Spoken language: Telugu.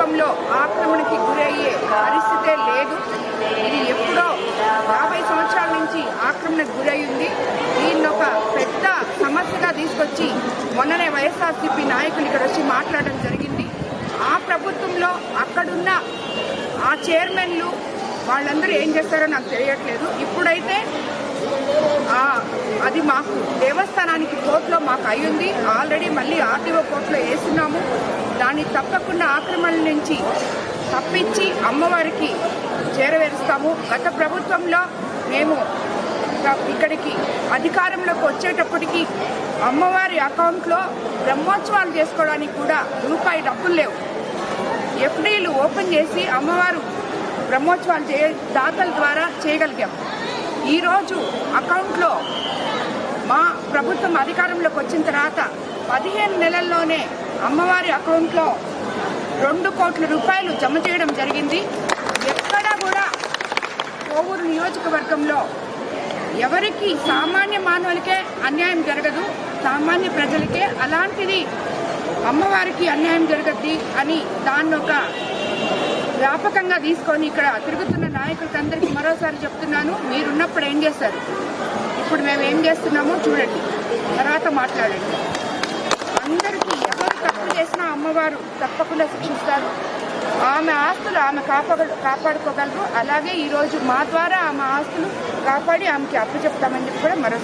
ప్రభుత్వంలో ఆక్రమణకి గురయ్యే పరిస్థితే లేదు. ఇది ఎప్పుడో యాభై సంవత్సరాల నుంచి ఆక్రమణకు గురయ్యింది దీన్ని ఒక పెద్ద సమస్యగా తీసుకొచ్చి మొన్ననే వైఎస్ఆర్సీపీ నాయకులు ఇక్కడ వచ్చి మాట్లాడడం జరిగింది. ఆ ప్రభుత్వంలో అక్కడున్న ఆ చైర్మన్లు వాళ్ళందరూ ఏం చేస్తారో నాకు తెలియట్లేదు. ఇప్పుడైతే అది మాకు దేవస్థానానికి కోర్టులో మాకు అయ్యింది. ఆల్రెడీ మళ్ళీ ఆర్టీఓ కోర్టులో వేస్తున్నాము. దాన్ని తప్పకుండా ఆక్రమణ నుంచి తప్పించి అమ్మవారికి చేరవేరుస్తాము. గత ప్రభుత్వంలో మేము ఇక్కడికి అధికారంలోకి వచ్చేటప్పటికి అమ్మవారి అకౌంట్లో బ్రహ్మోత్సవాలు చేసుకోవడానికి కూడా రూపాయి డబ్బులు లేవు. ఎఫ్డీలు ఓపెన్ చేసి అమ్మవారు బ్రహ్మోత్సవాలు చే దాతల ద్వారా చేయగలిగాం. ఈరోజు అకౌంట్లో మా ప్రభుత్వం అధికారంలోకి వచ్చిన తర్వాత పదిహేను నెలల్లోనే అమ్మవారి అకౌంట్లో రెండు కోట్ల రూపాయలు జమ చేయడం జరిగింది. ఎక్కడా కూడా కోవూరు నియోజకవర్గంలో ఎవరికి సామాన్య మానవులకే అన్యాయం జరగదు సామాన్య ప్రజలకే అలాంటిది అమ్మవారికి అన్యాయం జరగద్ది అని దాన్ని ఒక వ్యాపకంగా తీసుకొని ఇక్కడ తిరుగుతున్న నాయకులకందరికీ మరోసారి చెప్తున్నాను. మీరున్నప్పుడు ఏం చేస్తారు ఇప్పుడు మేము ఏం చేస్తున్నామో చూడండి. తర్వాత మాట్లాడండి. అమ్మవారు తప్పకుండా శిక్షిస్తారు. ఆమె ఆస్తులు ఆమె కాపాడు కాపాడుకోగలరు. అలాగే ఈరోజు మా ద్వారా ఆమె ఆస్తులు కాపాడి ఆమెకి అప్పు చెప్తామని చెప్పి కూడా మరో